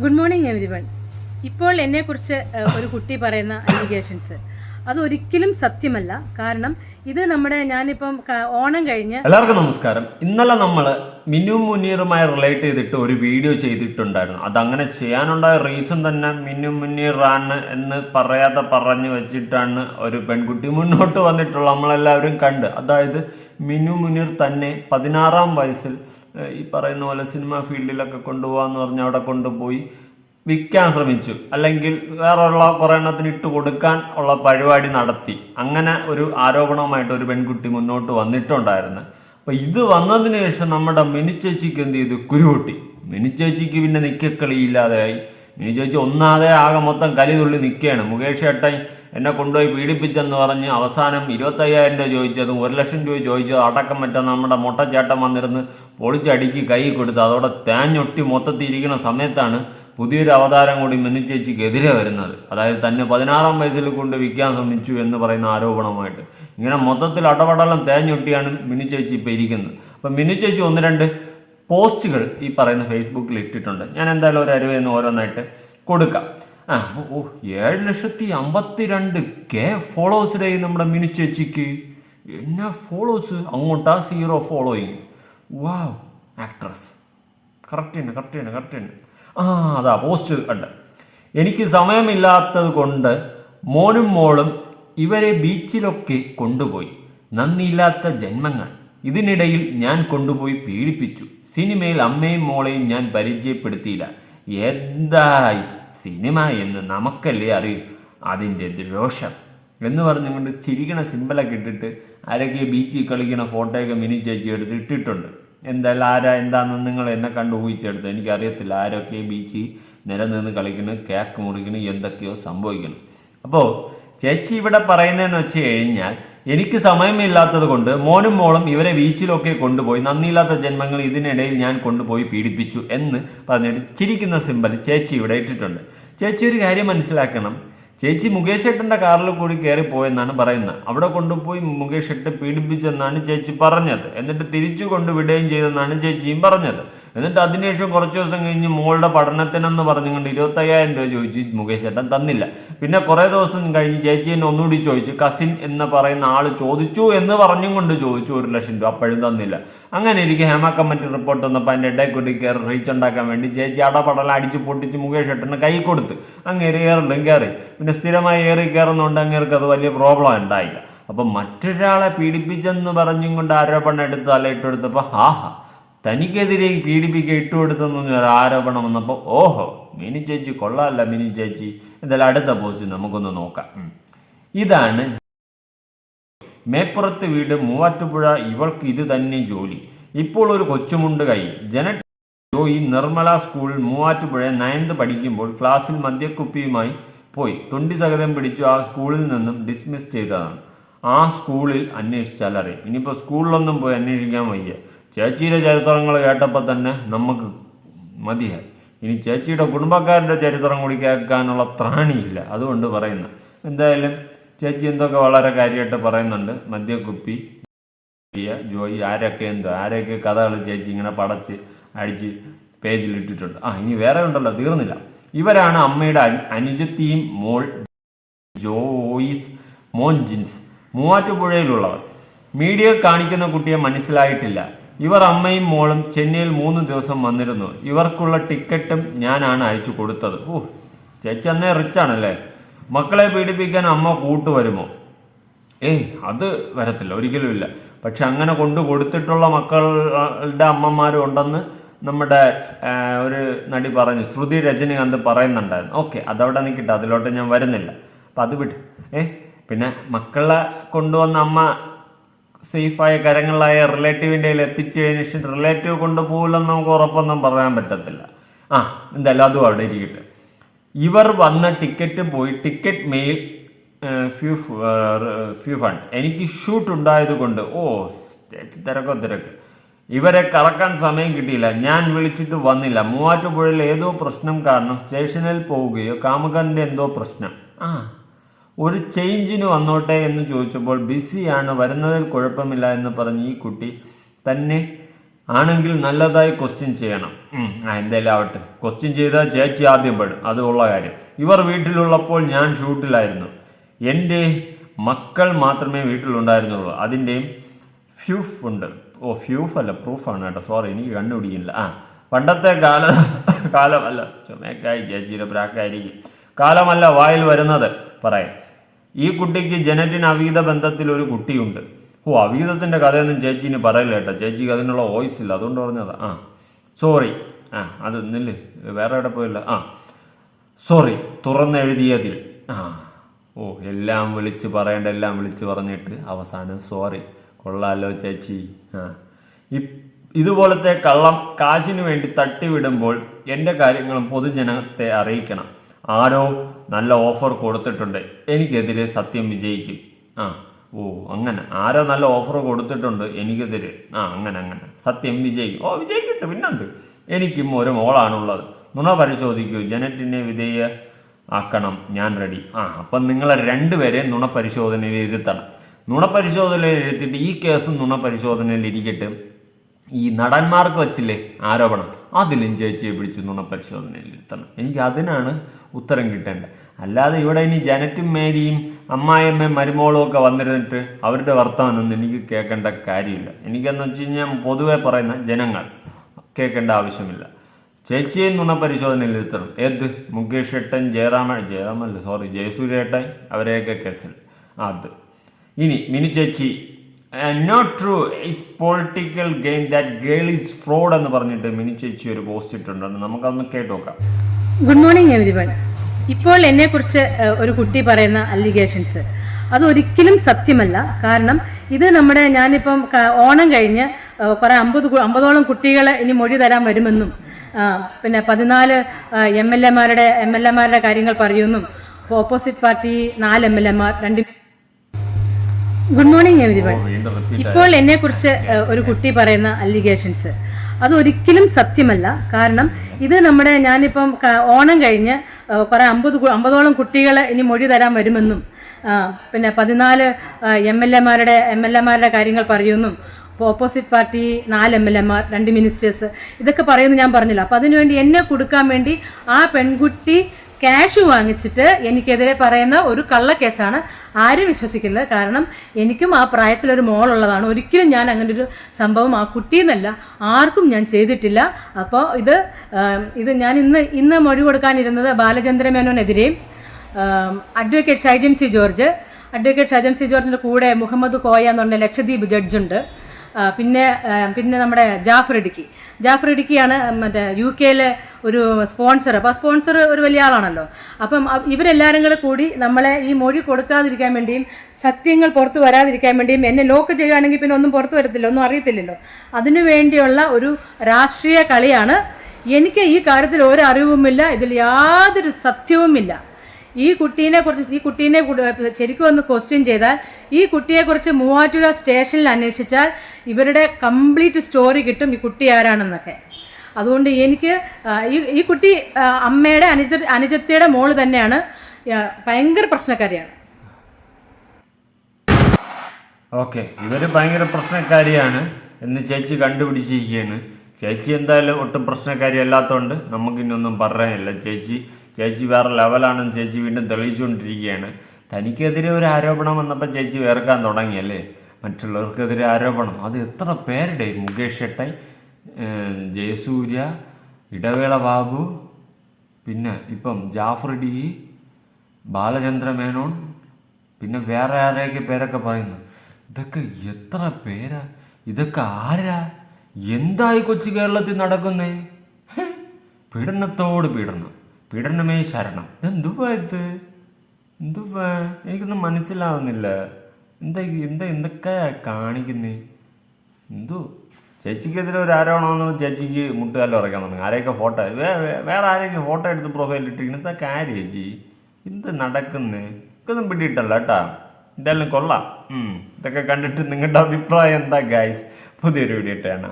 Good morning every one ഇപ്പോൾ എന്നെക്കുറിച്ച് കുറിച്ച് ഒരു കുട്ടി പറയുന്ന അലിഗേഷൻസ് അതൊരിക്കലും സത്യമല്ല. കാരണം ഇത് നമ്മുടെ ഞാനിപ്പം ഓണം കഴിഞ്ഞ് എല്ലാവർക്കും നമസ്കാരം. ഇന്നലെ നമ്മൾ മിനു മുനീറുമായി റിലേറ്റ് ചെയ്തിട്ട് ഒരു വീഡിയോ ചെയ്തിട്ടുണ്ടായിരുന്നു. അത് അതങ്ങനെ ചെയ്യാനുണ്ടായ റീസൺ തന്നെ മിനു മുനീറാണ് എന്ന് പറയാതെ പറഞ്ഞു വെച്ചിട്ടാണ് ഒരു പെൺകുട്ടി മുന്നോട്ട് വന്നിട്ടുള്ളത് നമ്മളെല്ലാവരും കണ്ട്. അതായത് മിനു മുനീർ തന്നെ പതിനാറാം വയസ്സിൽ ഈ പറയുന്ന പോലെ സിനിമ ഫീൽഡിലൊക്കെ കൊണ്ടുപോകാന്ന് പറഞ്ഞ് അവിടെ കൊണ്ടുപോയി വിൽക്കാൻ ശ്രമിച്ചു. അല്ലെങ്കിൽ വേറെയുള്ള കുറേ എണ്ണത്തിന് ഇട്ട് കൊടുക്കാൻ ഉള്ള പരിപാടി നടത്തി. അങ്ങനെ ഒരു ആരോപണവുമായിട്ട് ഒരു പെൺകുട്ടി മുന്നോട്ട് വന്നിട്ടുണ്ടായിരുന്നു. അപ്പം ഇത് വന്നതിന് ശേഷം നമ്മുടെ മിനിച്ചേച്ചിക്ക് എന്ത് ചെയ്തു? കുരുപൊട്ടി. മിനിച്ചേച്ചിക്ക് പിന്നെ നിൽക്കളിയില്ലാതെയായി മിനിച്ചേച്ചി ഒന്നാതെ ആകെ മൊത്തം കലി തുള്ളി നിൽക്കുകയാണ് മുകേഷ് ഏട്ടൻ എന്നെ കൊണ്ടുപോയി പീഡിപ്പിച്ചെന്ന് പറഞ്ഞ് അവസാനം ഇരുപത്തയ്യായിരം രൂപ ചോദിച്ചതും ഒരു ലക്ഷം രൂപ ചോദിച്ചതും അടക്കം മറ്റേ നമ്മുടെ മുട്ടച്ചേട്ടൻ വന്നിരുന്ന് പൊളിച്ചടിക്ക് കൈ കൊടുത്ത് അതോടെ തേഞ്ഞൊട്ടി മൊത്തത്തിൽ ഇരിക്കുന്ന സമയത്താണ് പുതിയൊരു അവതാരം കൂടി മിനിച്ചേച്ചിക്കെതിരെ വരുന്നത്. അതായത് തന്നെ പതിനാറാം വയസ്സിൽ കൊണ്ട് വിൽക്കാൻ ശ്രമിച്ചു എന്ന് പറയുന്ന ആരോപണമായിട്ട് ഇങ്ങനെ മൊത്തത്തിൽ അടപടലം തേഞ്ഞൊട്ടിയാണ് മിനിച്ചേച്ചി ഇപ്പോൾ ഇരിക്കുന്നത്. അപ്പം മിനിച്ചേച്ചി ഒന്ന് രണ്ട് പോസ്റ്റുകൾ ഈ പറയുന്ന ഫേസ്ബുക്കിൽ ഇട്ടിട്ടുണ്ട്. ഞാൻ എന്തായാലും ഒരു അരുവെന്ന് ഓരോന്നായിട്ട് കൊടുക്കാം. ഓ ഏഴ് ലക്ഷത്തി അമ്പത്തി രണ്ട് കെ ഫോളോവേഴ്സിടെ നമ്മുടെ മിനി ചേച്ചിക്ക്. എന്നാ ഫോളോവേഴ്സ് അങ്ങോട്ടാ zero following wow actress correct തന്നെ കറക്റ്റ് തന്നെ കറക്റ്റ് തന്നെ. ആ അതാ പോസ്റ്റ് കണ്ട്. എനിക്ക് സമയമില്ലാത്തത് കൊണ്ട് മോനും മോളും ഇവരെ ബീച്ചിലൊക്കെ കൊണ്ടുപോയി. നന്ദിയില്ലാത്ത ജന്മങ്ങൾ. ഇതിനിടയിൽ ഞാൻ കൊണ്ടുപോയി പീഡിപ്പിച്ചു. സിനിമയിൽ അമ്മയും മോളെയും ഞാൻ പരിചയപ്പെടുത്തിയില്ല. എന്താ സിനിമ എന്ന് നമുക്കല്ലേ അറിയൂ? അതിന്റെ രോഷം. എന്ന് പറഞ്ഞുകൊണ്ട് ചിരിക്കണ സിമ്പിളൊക്കെ ഇട്ടിട്ട് ആരൊക്കെ ബീച്ചിൽ കളിക്കുന്ന ഫോട്ടോയൊക്കെ മിനി ചേച്ചി എടുത്ത് ഇട്ടിട്ടുണ്ട്. എന്തായാലും ആരാ എന്താണെന്ന് നിങ്ങൾ എന്നെ കണ്ട് ഊഹിച്ചെടുത്ത് എനിക്കറിയത്തില്ല. ആരൊക്കെ ബീച്ചിൽ നിലനിന്ന് കളിക്കണം കേക്ക് മുറിക്കണം എന്തൊക്കെയോ സംഭവിക്കണം. അപ്പോൾ ചേച്ചി ഇവിടെ പറയുന്നതെന്ന് വെച്ച് കഴിഞ്ഞാൽ എനിക്ക് സമയമില്ലാത്തത് കൊണ്ട് മോനും മോളും ഇവരെ ബീച്ചിലൊക്കെ കൊണ്ടുപോയി നന്ദിയില്ലാത്ത ജന്മങ്ങൾ ഇതിനിടയിൽ ഞാൻ കൊണ്ടുപോയി പീഡിപ്പിച്ചു എന്ന് പറഞ്ഞിട്ട് ചിരിക്കുന്ന സിമ്പൽ ചേച്ചി ഇവിടെ ഇട്ടിട്ടുണ്ട്. ചേച്ചി ഒരു കാര്യം മനസ്സിലാക്കണം. ചേച്ചി മുകേഷ് ഏട്ടന്റെ കാറിൽ കൂടി കയറി പോയെന്നാണ് പറയുന്നത്. അവിടെ കൊണ്ടുപോയി മുകേഷ് ഏട്ടൻ പീഡിപ്പിച്ചെന്നാണ് ചേച്ചി പറഞ്ഞത്. എന്നിട്ട് തിരിച്ചു കൊണ്ടുവിടുകയും ചെയ്തെന്നാണ് ചേച്ചിയും പറഞ്ഞത്. എന്നിട്ട് അതിനുശേഷം കുറച്ച് ദിവസം കഴിഞ്ഞ് മോളുടെ പഠനത്തിനെന്ന് പറഞ്ഞുകൊണ്ട് ഇരുപത്തയ്യായിരം രൂപ ചോദിച്ചു മുകേഷ് ഏട്ടൻ തന്നില്ല. പിന്നെ കുറേ ദിവസം കഴിഞ്ഞ് ചേച്ചി എന്നെ ഒന്നുകൂടി ചോദിച്ചു കസിൻ എന്ന് പറയുന്ന ആൾ ചോദിച്ചു എന്ന് പറഞ്ഞും കൊണ്ട് ചോദിച്ചു ഒരു ലക്ഷം രൂപ അപ്പോഴും തന്നില്ല. അങ്ങനെ എനിക്ക് ഹേമ കമ്മിറ്റി റിപ്പോർട്ട് വന്നപ്പോൾ അതിന്റെ ഇടയിൽ കൂടി കയറി റീച്ച് ഉണ്ടാക്കാൻ വേണ്ടി ചേച്ചി അടപടല അടിച്ച് പൊട്ടിച്ച് മുകേഷ് ഏട്ടന് കൈ കൊടുത്ത് അങ്ങേര് കയറിലും കയറി പിന്നെ സ്ഥിരമായി ഏറി കയറുന്നതുകൊണ്ട് അങ്ങേർക്ക് അത് വലിയ പ്രോബ്ലം ഉണ്ടായില്ല. അപ്പം മറ്റൊരാളെ പീഡിപ്പിച്ചെന്ന് പറഞ്ഞും കൊണ്ട് ആരോപണം എടുത്ത് തലയിട്ടെടുത്തപ്പോൾ ആഹാ തനിക്കെതിരെ പീഡിപ്പിക്കുക ഇട്ടുകൊടുത്തെന്ന് ഒരു ആരോപണം വന്നപ്പോൾ ഓഹോ മിനി ചേച്ചി കൊള്ളാമല്ല മിനി ചേച്ചി. എന്തായാലും അടുത്ത പോസ്റ്റ് നമുക്കൊന്ന് നോക്കാം. ഇതാണ് മേപ്പുറത്ത് വീട് മൂവാറ്റുപുഴ ഇവൾക്ക് ഇത് തന്നെ ജോലി. ഇപ്പോൾ ഒരു കൊച്ചുമുണ്ട് കൈ. ജന ജോയി നിർമ്മല സ്കൂളിൽ മൂവാറ്റുപുഴ നയൻത് പഠിക്കുമ്പോൾ ക്ലാസ്സിൽ മദ്യക്കുപ്പിയുമായി പോയി. തൊണ്ടി സഹതം പിടിച്ചു ആ സ്കൂളിൽ നിന്നും ഡിസ്മിസ് ചെയ്തതാണ്. ആ സ്കൂളിൽ അന്വേഷിച്ചാൽ അറിയാം. ഇനിയിപ്പോൾ സ്കൂളിലൊന്നും പോയി അന്വേഷിക്കാൻ വയ്യ. ചേച്ചിയുടെ ചരിത്രങ്ങൾ കേട്ടപ്പോൾ തന്നെ നമുക്ക് മതിയായി. ഇനി ചേച്ചിയുടെ കുടുംബക്കാരുടെ ചരിത്രം കൂടി കേൾക്കാനുള്ള ത്രാണിയില്ല അതുകൊണ്ട് പറയുന്നു. എന്തായാലും ചേച്ചി എന്തൊക്കെ വളരെ കാര്യമായിട്ട് പറയുന്നുണ്ട്. മദ്യക്കുപ്പി ജോയി ആരൊക്കെ എന്തോ ആരൊക്കെ കഥകൾ ചേച്ചി ഇങ്ങനെ പടച്ച് അടിച്ച് പേജിൽ ഇട്ടിട്ടുണ്ട് ആ ഇനി വേറെ ഉണ്ടല്ലോ തീർന്നില്ല. ഇവരാണ് അമ്മയുടെ അനു- അനുജത്തിയും മോൾ ജോയിസ് മോൻ ജിൻസ്. മൂവാറ്റുപുഴയിലുള്ളവർ. മീഡിയ കാണിക്കുന്ന കുട്ടിയെ മനസ്സിലായിട്ടില്ല. ഇവർ അമ്മയും മോളും ചെന്നൈയിൽ മൂന്ന് ദിവസം വന്നിരുന്നു. ഇവർക്കുള്ള ടിക്കറ്റും ഞാനാണ് അയച്ചു കൊടുത്തത്. ഓ ചേച്ചി അന്നേ റിച്ച് ആണല്ലേ? മക്കളെ പീഡിപ്പിക്കാൻ അമ്മ കൂട്ടുവരുമോ? ഏയ് അത് വരത്തില്ല. ഒരിക്കലുമില്ല പക്ഷെ അങ്ങനെ കൊണ്ടു കൊടുത്തിട്ടുള്ള മക്കളുടെ അമ്മമാരും ഉണ്ടെന്ന് നമ്മുടെ ഒരു നടി പറഞ്ഞു. ശ്രുതി രജനികാന്ത് പറയുന്നുണ്ടായിരുന്നു. ഓക്കെ അതവിടെ നിൽക്കട്ടെ. അതിലോട്ട് ഞാൻ വരുന്നില്ല. അപ്പം അത് വിട്ട് ഏ പിന്നെ മക്കളെ കൊണ്ടുവന്ന അമ്മ സേഫായ കരങ്ങളിലായ റിലേറ്റീവിന്റെ കയ്യിൽ എത്തിച്ചതിന് ശേഷം റിലേറ്റീവ് കൊണ്ടുപോകില്ലെന്ന് നമുക്ക് ഉറപ്പൊന്നും പറയാൻ പറ്റത്തില്ല. ആ എന്തായാലും അതും അവിടെ ഇരിക്കട്ടെ. ഇവർ വന്ന ടിക്കറ്റ് പോയി ticket mail few few fund എനിക്ക് ഷൂട്ട് ഉണ്ടായത് കൊണ്ട് ഓ തിരക്കോ തിരക്ക്. ഇവരെ കറക്കാൻ സമയം കിട്ടിയില്ല. ഞാൻ വിളിച്ചിട്ട് വന്നില്ല. മൂവാറ്റുപുഴയിൽ ഏതോ പ്രശ്നം കാരണം സ്റ്റേഷനിൽ പോവുകയോ കാമുകന്റെ എന്തോ പ്രശ്നം. ആ ഒരു ചേഞ്ചിന് വന്നോട്ടെ എന്ന് ചോദിച്ചപ്പോൾ ബിസിയാണ് വരുന്നതിൽ കുഴപ്പമില്ല എന്ന് പറഞ്ഞ് ഈ കുട്ടി തന്നെ ആണെങ്കിൽ നല്ലതായി ക്വസ്റ്റ്യൻ ചെയ്യണം. എന്തായാലും ആവട്ടെ. ക്വസ്റ്റ്യൻ ചെയ്താൽ ചേച്ചി ആദ്യം പെടും. അത് ഉള്ള കാര്യം. ഇവർ വീട്ടിലുള്ളപ്പോൾ ഞാൻ ഷൂട്ടിലായിരുന്നു. എന്റെ മക്കൾ മാത്രമേ വീട്ടിലുണ്ടായിരുന്നുള്ളൂ. അതിന്റെയും ഫ്യൂഫ് ഉണ്ട്. ഓ ഫ്യൂഫ് അല്ല പ്രൂഫാണ് കേട്ടോ. സോറി എനിക്ക് കണ്ടുപിടിക്കില്ല ആ പണ്ടത്തെ കാല കാലമല്ല. ചുമക്കായി ചേച്ചിയുടെ ബ്രാക്കായിരിക്കും കാലമല്ല വായിൽ വരുന്നത്. പറയാം. ഈ കുട്ടിക്ക് ജനറ്റിന് അവീത ബന്ധത്തിൽ ഒരു കുട്ടിയുണ്ട്. ഓ അവീതത്തിന്റെ കഥയൊന്നും ചേച്ചിന് പറയില്ല കേട്ടോ. ചേച്ചിക്ക് അതിനുള്ള വോയിസ് ഇല്ല. അതുകൊണ്ട് പറഞ്ഞതാ. ആ സോറി ആ അത് നില്ല്. വേറെ എവിടെ പോയില്ല. ആ സോറി തുറന്നെഴുതിയതിൽ ആ ഓ എല്ലാം വിളിച്ച് പറയേണ്ട എല്ലാം വിളിച്ച് പറഞ്ഞിട്ട് അവസാനം സോറി കൊള്ളാലോ ചേച്ചി. ആ. ഇതുപോലത്തെ കള്ളം കാശിന് വേണ്ടി തട്ടിവിടുമ്പോൾ എന്റെ കാര്യങ്ങളും പൊതുജനത്തെ അറിയിക്കണം. ആരോ നല്ല ഓഫർ കൊടുത്തിട്ടുണ്ട്. എനിക്കെതിരെ സത്യം വിജയിക്കും. ആ ഓ അങ്ങനെ. ആരോ നല്ല ഓഫർ കൊടുത്തിട്ടുണ്ട് എനിക്കെതിരെ. ആ അങ്ങനെ അങ്ങനെ. സത്യം വിജയിക്കും. ഓ വിജയിക്കട്ടെ പിന്നെന്ത്? എനിക്കും ഒരു മോളാണുള്ളത്. നുണ പരിശോധിക്കൂ. ജനറ്റിനെ വിധേയ ആക്കണം ഞാൻ റെഡി ആ അപ്പം നിങ്ങളെ രണ്ടുപേരെ നുണ പരിശോധനയിൽ ഇരുത്തണം. നുണ പരിശോധനയിൽ ഇരുത്തിയിട്ട് ഈ കേസും നുണ പരിശോധനയിൽ ഇരിക്കട്ടെ. ഈ നടന്മാർക്ക് വച്ചില്ലേ ആരോപണം? അതിലും ചേച്ചിയെ പിടിച്ച് നുണ പരിശോധനയിൽ ഇരുത്തണം. എനിക്ക് അതിനാണ് ഉത്തരം കിട്ടേണ്ടത്. അല്ലാതെ ഇവിടെ ഇനി ജനറ്റും മേരിയും അമ്മായിയമ്മയും മരുമോളും ഒക്കെ വന്നിരുന്നിട്ട് അവരുടെ വർത്തമാനമൊന്നും എനിക്ക് കേൾക്കേണ്ട കാര്യമില്ല. എനിക്കെന്ന് വെച്ച് കഴിഞ്ഞാൽ പൊതുവെ പറയുന്ന ജനങ്ങൾ കേൾക്കേണ്ട ആവശ്യമില്ല. ചേച്ചിയെ നുണ പരിശോധനയിൽ ഇരുത്തണം. ഏത്? മുകേഷ് ഏട്ടൻ ജയറാമ ജയറാമല്ല സോറി ജയസൂര്യേട്ടൻ അവരെയൊക്കെ കേസിൽ. അത്. ഇനി മിനി ചേച്ചി not true it's political game that girl is fraud എന്ന് പറഞ്ഞിട്ട് മിനി ചേച്ചി ഒരു പോസ്റ്റ് ഇട്ടുണ്ട് നമുക്കതൊന്ന് കേട്ട് നോക്കാം ഗുഡ് മോർണിംഗ് എവരിവൺ ഇപ്പോൾ എന്നെക്കുറിച്ച് കുറിച്ച് ഒരു കുട്ടി പറയുന്ന അലിഗേഷൻസ് അതൊരിക്കലും സത്യമല്ല. കാരണം ഇത് നമ്മുടെ ഞാനിപ്പം ഓണം കഴിഞ്ഞ് ഏഹ്, കുറെ അമ്പത് അമ്പതോളം കുട്ടികളെ ഇനി മൊഴി തരാൻ വരുമെന്നും പിന്നെ പതിനാല് എം എൽ എമാരുടെ എം എൽ എമാരുടെ കാര്യങ്ങൾ പറയുമെന്നും ഓപ്പോസിറ്റ് പാർട്ടി നാല് എം എൽ എമാർ രണ്ട് ഗുഡ് മോർണിംഗ് എവരിവൺ ഇപ്പോൾ എന്നെ കുറിച്ച് ഒരു കുട്ടി പറയുന്ന അലിഗേഷൻസ് അതൊരിക്കലും സത്യമല്ല. കാരണം ഇത് നമ്മുടെ ഞാനിപ്പം ഓണം കഴിഞ്ഞ് കുറേ അമ്പത് അമ്പതോളം കുട്ടികൾ ഇനി മൊഴി തരാൻ വരുമെന്നും പിന്നെ പതിനാല് എം എൽ എമാരുടെ എം എൽ എമാരുടെ കാര്യങ്ങൾ പറയുമെന്നും ഓപ്പോസിറ്റ് പാർട്ടി നാല് എം എൽ എമാർ രണ്ട് മിനിസ്റ്റേഴ്സ് ഇതൊക്കെ പറയുമെന്ന് ഞാൻ പറഞ്ഞില്ല. അപ്പം അതിനുവേണ്ടി എന്നെ കൊടുക്കാൻ വേണ്ടി ആ പെൺകുട്ടി ക്യാഷ് വാങ്ങിച്ചിട്ട് എനിക്കെതിരെ പറയുന്ന ഒരു കള്ളക്കേസാണ് ആരും വിശ്വസിക്കുന്നത്? കാരണം എനിക്കും ആ പ്രായത്തിലൊരു മോളുള്ളതാണ്. ഒരിക്കലും ഞാൻ അങ്ങനെ ഒരു സംഭവം ആ കുട്ടിയെന്നല്ല ആർക്കും ഞാൻ ചെയ്തിട്ടില്ല. അപ്പോൾ ഇത് ഇത് ഞാൻ ഇന്ന് ഇന്ന് മൊഴി കൊടുക്കാനിരുന്നത് Balachandra മേനോനെതിരെയും advocate Shaijan C George. Advocate Shaijan C ജോർജിന്റെ കൂടെ മുഹമ്മദ് കോയ എന്ന് പറഞ്ഞ ലക്ഷദ്വീപ് ജഡ്ജുണ്ട്. പിന്നെ പിന്നെ നമ്മുടെ ജാഫർ ഇടുക്കി. ജാഫർ ഇടുക്കിയാണ് മറ്റേ യു കെയിലെ ഒരു സ്പോൺസർ. അപ്പോൾ സ്പോൺസർ ഒരു വലിയ ആളാണല്ലോ. അപ്പം ഇവരെല്ലാവരും കൂടെ കൂടി നമ്മളെ ഈ മൊഴി കൊടുക്കാതിരിക്കാൻ വേണ്ടിയും സത്യങ്ങൾ പുറത്തു വരാതിരിക്കാൻ വേണ്ടിയും എന്നെ ലോക്ക് ചെയ്യുകയാണെങ്കിൽ പിന്നെ ഒന്നും പുറത്തു വരത്തില്ല ഒന്നും അറിയത്തില്ലല്ലോ. അതിനു വേണ്ടിയുള്ള ഒരു രാഷ്ട്രീയ കളിയാണ്. എനിക്ക് ഈ കാര്യത്തിൽ ഒരു അറിവുമില്ല ഇതിൽ യാതൊരു സത്യവുമില്ല. ഈ കുട്ടീനെ കുറിച്ച് ഈ കുട്ടീനെ കുടി- ശരിക്കും ഒന്ന് ക്വസ്റ്റ്യൻ ചെയ്താൽ ഈ കുട്ടിയെക്കുറിച്ച് മൂവാറ്റുപുഴ സ്റ്റേഷനിൽ അന്വേഷിച്ചാൽ ഇവരുടെ കംപ്ലീറ്റ് സ്റ്റോറി കിട്ടും ഈ കുട്ടി ആരാണെന്നൊക്കെ. അതുകൊണ്ട് എനിക്ക് ഈ ഈ കുട്ടി അമ്മയുടെ അനുജ അനുജത്തിയുടെ മോൾ തന്നെയാണ് ഭയങ്കര പ്രശ്നക്കാരിയാണ്. ഓക്കെ ഇവർ ഭയങ്കര പ്രശ്നക്കാരിയാണ് എന്ന് ചേച്ചി കണ്ടുപിടിച്ചിരിക്കുകയാണ്. ചേച്ചി എന്തായാലും ഒട്ടും പ്രശ്നക്കാരി അല്ലാത്തതുകൊണ്ട് നമുക്കിന്നൊന്നും പറയാനില്ല. ചേച്ചി ചേച്ചി വേറെ ലെവലാണെന്ന് ചേച്ചി വീണ്ടും തെളിയിച്ചുകൊണ്ടിരിക്കുകയാണ്. തനിക്കെതിരെ ഒരു ആരോപണം വന്നപ്പോൾ ചേച്ചി വേർക്കാൻ തുടങ്ങിയല്ലേ? മറ്റുള്ളവർക്കെതിരെ ആരോപണം. അത് എത്ര പേരുടെ? മുകേഷ് ഷെട്ടൈ ജയസൂര്യ ഇടവേള ബാബു പിന്നെ ഇപ്പം ജാഫർ ഡി ബാലചന്ദ്ര മേനോൻ പിന്നെ വേറെ ആരെയൊക്കെ പേരൊക്കെ പറയുന്നു. ഇതൊക്കെ എത്ര പേരാ? ഇതൊക്കെ ആരാ? എന്തായി കൊച്ചു കേരളത്തിൽ നടക്കുന്നേ? പീഡനത്തോട് പീഡനം. പീഡനമേ ശരണം. എന്തുവാ ഇത്? എന്തുവാ? എനിക്കൊന്നും മനസ്സിലാവുന്നില്ല. എന്താ എന്താ എന്തൊക്കെയാ കാണിക്കുന്നേ? എന്തോ? ചേച്ചിക്കെതിരെ ഒരു ആരോപണമെന്ന് ചേച്ചിക്ക് മുട്ടുകാലം ഉറക്കാൻ തുടങ്ങി ആരെയൊക്കെ ഫോട്ടോ വേറെ ആരെയൊക്കെ ഫോട്ടോ എടുത്ത് പ്രൊഫൈൽ ഇട്ടിരിക്കുന്നു എന്താ കാര്യം ചേച്ചി. എന്ത് നടക്കുന്നേ? ഇതൊന്നും പിടിയിട്ടല്ല കേട്ടാ. എന്തായാലും കൊള്ളാം. ഇതൊക്കെ കണ്ടിട്ട് നിങ്ങളുടെ അഭിപ്രായം എന്താ ഗൈസ് പുതിയൊരു വീഡിയോ ഇട്ടാണ്